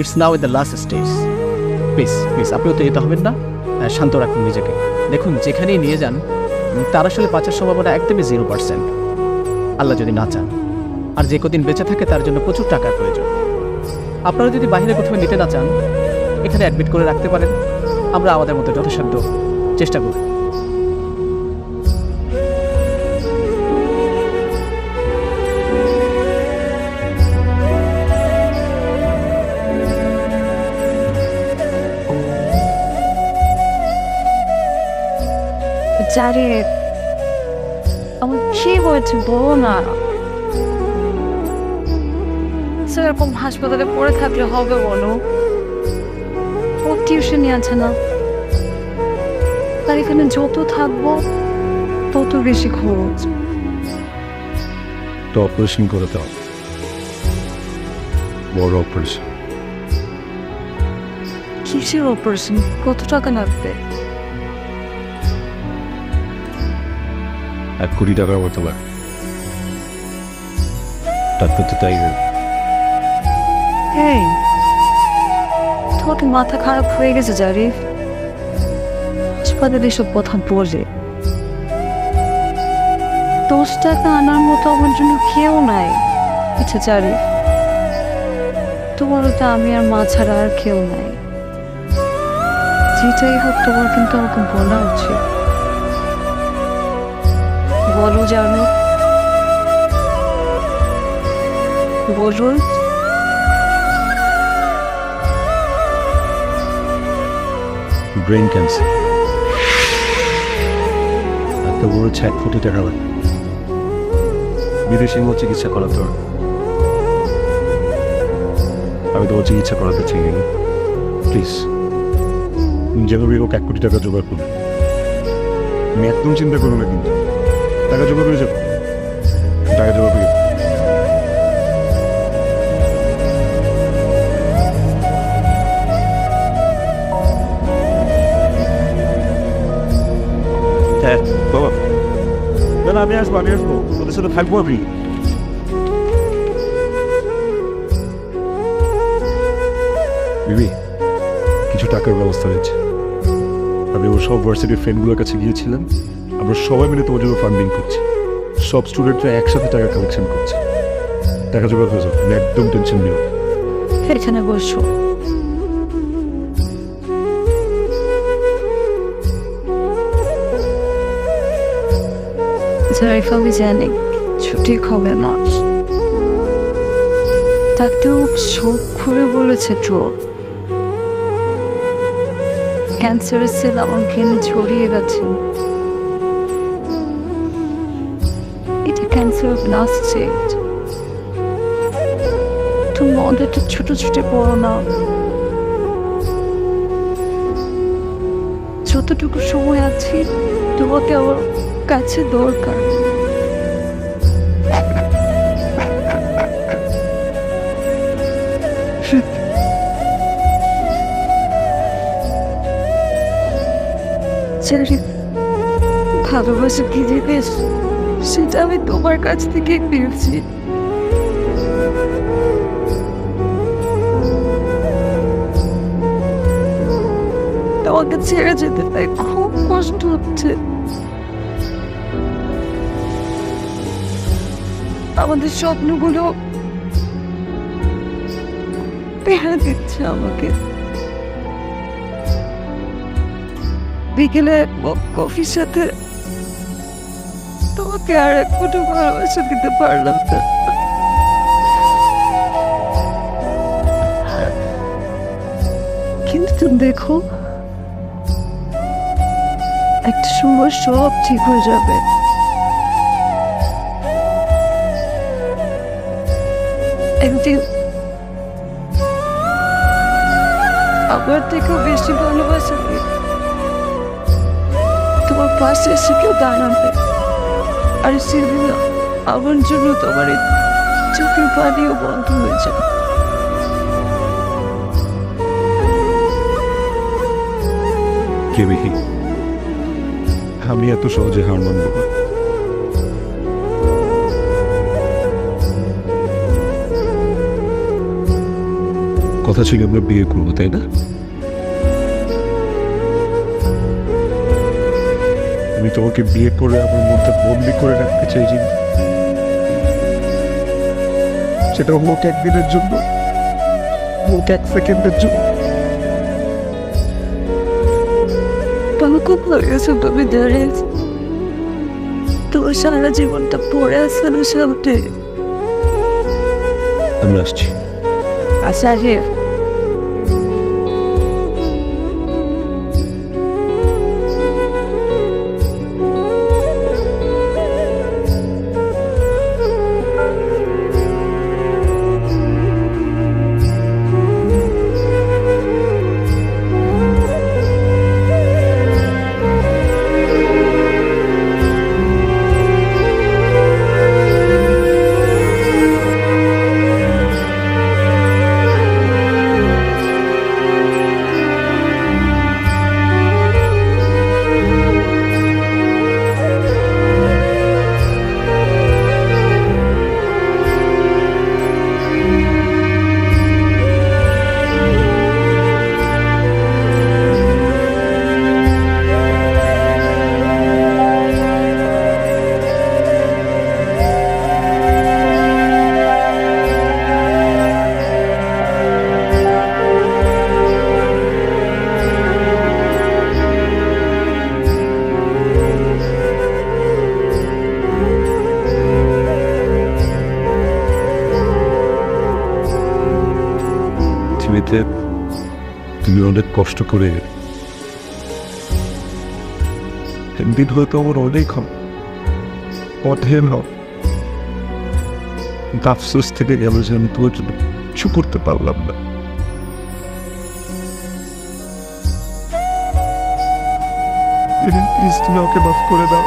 It's now in the last stage please please আপনিও তো যেতে হবেন না। শান্ত রাখুন নিজেকে। দেখুন, যেখানেই নিয়ে যান তার আসলে বাঁচার সম্ভাবনা একদমই জিরো পার্সেন্ট আল্লাহ যদি না চান, আর যে কদিন বেঁচে থাকে, তার জন্য প্রচুর টাকার প্রয়োজন। আপনারা যদি বাইরে কোথাও নিতে না চান, এখানে অ্যাডমিট করে রাখতে পারেন। আমরা আমাদের মতো যথাসাধ্য চেষ্টা করব। জারে আমার কি হয়েছে বলো না সেরকম হাসপাতালে পড়ে থাকলে হবে বলো ও টিউশনই আছে না তার এখানে যত থাকব তত বেশি খরচ তো অপারেশন করে দাও বড় অপারেশন কিসের অপারেশন কত টাকা লাগবে এক কোটি টাকার মতো লাগে। ডাক্তার তো তাই তোমার মাথা খারাপ হয়ে গেছে হাসপাতালে এসব কথা বলে। দশ টাকা আনার মতো আমার জন্য কেউ নাই আচ্ছা জারিফ তোমার আমি আর মা ছাড়া আর কেউ নাই। যেটাই হোক তোমার কিন্তু আমাকে বলা উচিত। বলো জানো। বলুন। ব্রেন ক্যান্সার একটা বড় ছ্যাট কোটি টাকা লাগে বিদেশে মতো চিকিৎসা করা তোর আমি তোমার চিকিৎসা করাতে চাই। প্লিজ যেভাবে হোক এক কোটি টাকা জোগাড় করবে আমি একদম চিন্তা করো না কিন্তু। টাকা জোগাড় করে যাব। টাকা জোগাড় করে হ্যাঁ বাবা। না না আমি আসব আমি আসব। ওদের সাথে থাকব আমি। বিবি কিছু টাকার ব্যবস্থা হয়েছে। আমি ওর সব ভার্সিটির ফ্রেন্ডগুলোর কাছে গিয়েছিলাম। আমরা সবাই মিলে তোমার জন্য ফান্ডিং করছি। সব স্টুডেন্টরা একসাথে টাকা কালেকশন করছে। টাকা জোগাড় হয়ে যাবে একদম টেনশন নিও এখানে বসো জারিফ আমি জানি ছুটি হবে না ডাক্তার চোখ খুলে বলেছে তো। ক্যান্সারের সেল আমার কেন ছড়িয়ে গেছে। অফ লাস্ট স্টেজ তুমি ওদেরটা ছোট ছোট পড়ো না। যতটুকু সময় আছে, তোমাকে আমার কাছে দরকার। জানি ভালোবাসা কি জিনিস সেটা আমি তোমার কাছ থেকে পেয়েছি। তোমাকে ছেড়ে যেতে তাই খুব কষ্ট হচ্ছে। আমাদের স্বপ্নগুলো পেড়া দিচ্ছে আমাকে। বিকেলে কফির সাথে তোমাকে আর এক ফোটো ভালোবাসা দিতে পারলাম না। কিন্তু তুমি দেখো, একটা সময় সব ঠিক হয়ে যাবে। একদিন আমার থেকেও বেশি ভালোবাসা তোমার পাশে এসে কেউ দাঁড়াবে। আর আমার জন্য তোমার চোখের পানিও বন্ধ হয়ে যাবে আমি এত সহজে হার মানব কথা ছিল আমরা বিয়ে করব, তাই না? আমি তোমাকে বিয়ে করে আমার মধ্যে বন্দি করে রাখতে চাইছি। সেটা হোক একদিনের জন্য হোক এক সেকেন্ডের জন্য। খুব হয়েছে তুমি ধরে তোমার সারা জীবনটা পড়ে আছে না সামনে। আমি আসছি। আচ্ছা পৃথিবীতে তুমি অনেক কষ্ট করে একদিন হয়তো আমার অনেক কিন্তু আফসোস থেকে গেল যে আমি তোমার জন্য কিছু করতে পারলাম না। প্লিজ তুমি ওকে মাফ করে দাও।